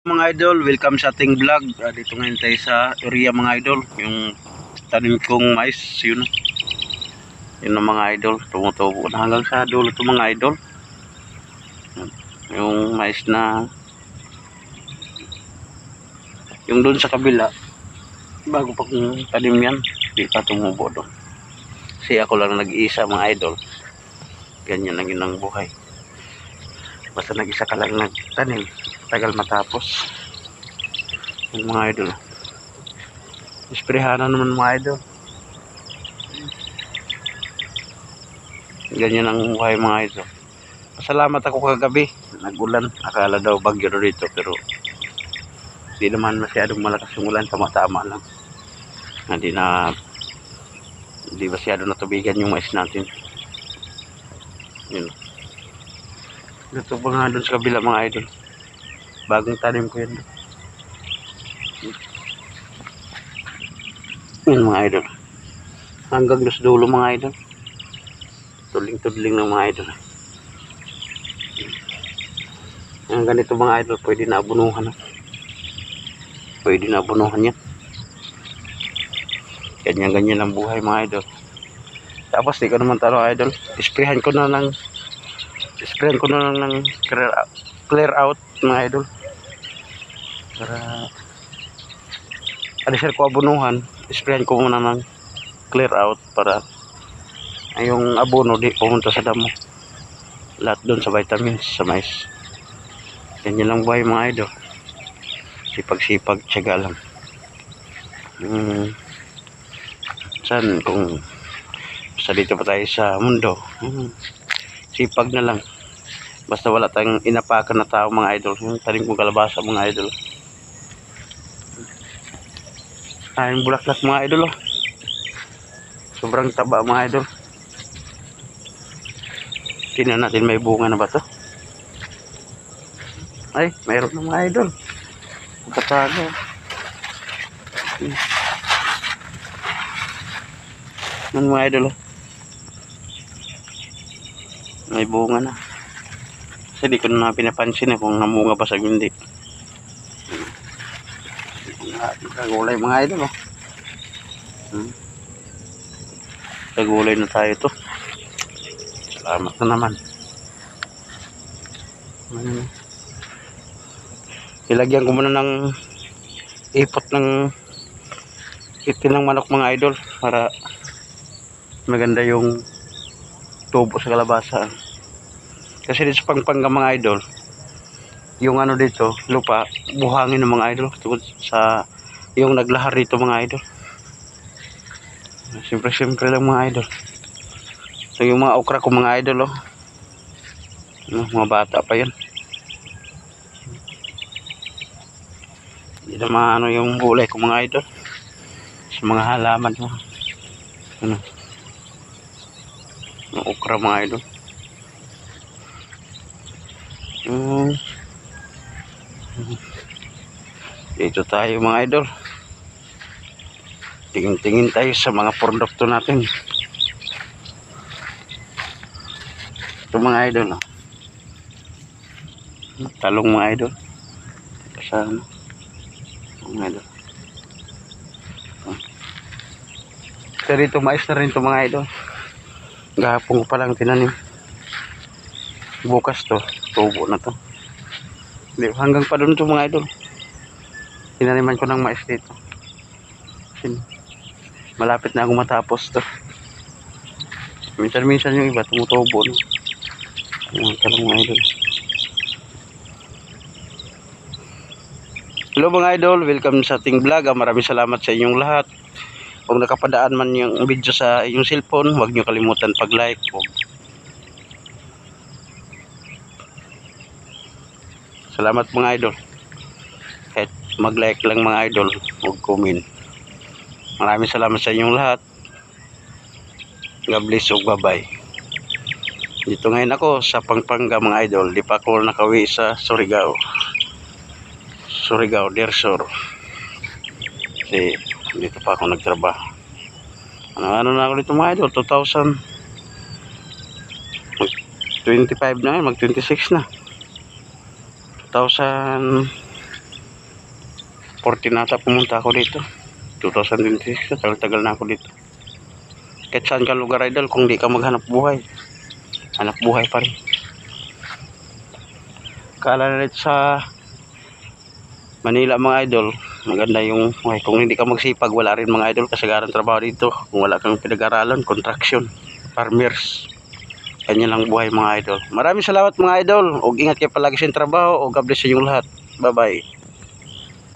Mga idol, welcome sa ating vlog. Ah, dito ngayon tayo sa area mga idol. Yung tanim kong mais, yun. Yun ang mga idol. Tumutubo na hanggang sa dulo ito mga idol. Yung mais na yung doon sa kabila bago pa kong tanim yan di pa tumubo doon kasi ako lang nag-iisa mga idol ganyan lang yun ang buhay basta nag-isa ka lang nagtanim. Tagal matapos. Yung mga idol. Isprehan na naman mga idol. Ganyan ang buhay mga idol. Salamat ako kagabi. Nagulan. Akala daw bagyo na dito pero di naman masyadong malakas yung ulan. Tama-tama lang. Hindi na hindi masyado natubigan yung mais natin. Yun ito pa nga doon sa kabila mga idol. Bagong tanim ko yun. Yun mga idol. Hanggang dos dulo mga idol. Tuling-tudling ng mga idol. Ang ganito mga idol pwede na abunuhan pwede na abunuhan yan. Ganyan ganyan ang buhay mga idol. Tapos di ko naman talo idol. Isprehan ko na ng isprehan ko na lang ng clear out, clear out mga idol. Para alisir ko abunuhan isprehan ko muna ng clear out para yung abono di pumunta sa damo. Lahat doon sa vitamins sa mais. Ganyan lang buhay mga idol. Sipag-sipag tiyaga lang. Hmm, saan kung sa dito pa tayo sa mundo hmm, sipag na lang. Basta wala tayong inapakan na tao mga idol. Yung talim kong kalabasa mga idol. Ayun bulaklak mga idol oh. sobrang taba mga idol. Tingnan natin may bunga na ba to? Ay mayroon na mga idol. Pagkatago. Ano mga idol oh. May bunga na. Kasi di ko na pinapansin eh kung namunga pa sa hindi. Kagulay mga idol oh. Hmm. Kagulay na tayo to. Salamat na naman. Hmm ilagyan ko muna ng ipot ng itin ng manok mga idol para maganda yung tubo sa kalabasa kasi dito sa pangpangga mga idol yung ano dito lupa buhangin ng mga idol tungkol sa yung naglahar dito mga idol siyempre siyempre lang mga idol so yung mga okra ko mga idol oh Ano, mga bata pa yan Hindi na maano yung gulay ko mga idol. Sa mga halaman mo. Ano? Yung okra mga idol. Hmm. Dito tayo mga idol. Tingin-tingin tayo sa mga produkto natin. Ito mga idol. Oh. Talong mga idol. Kasama mga idol oh. so dito mais na rin to mga idol gahapon ko pa lang tinanim. Bukas to. Tubo na to. Hanggang pa doon to mga idol. Tinaniman ko ng mais dito. Malapit na ako matapos to. Minsan minsan yung iba tumutubo no Ayan, talong mga idol. Hello mga idol, welcome sa ating vlog. Ah, Maraming salamat sa inyong lahat. Kung nakapadaan man yung video sa inyong cellphone, huwag nyo kalimutan pag-like. Huwag- Salamat mga idol. Kahit mag-like lang mga idol, huwag comment. Maraming salamat sa inyong lahat. God bless ug bye-bye. Dito ngayon ako sa Pangpanga mga idol. Di pa ako nakawi sa Surigao. Surigao del Sur. Dito pa ako nagtrabaho. Ano, ano na ako dito mga idol? 2000 mag 25 na ngayon, mag 26 na. 2000 14 nata pumunta ako dito 2026 tagal-tagal na ako dito kahit saan ka lugar idol kung di ka maghanap buhay hanap buhay pa rin kaalala dito sa Manila mga idol maganda yung okay, kung hindi ka magsipag wala rin mga idol kasagaran trabaho dito. Kung wala kang pinag-aralan construction farmers. Kanya lang buhay mga idol. Maraming salamat mga idol. Og ingat kayo palagi sa trabaho. O God bless sa inyong lahat. Bye bye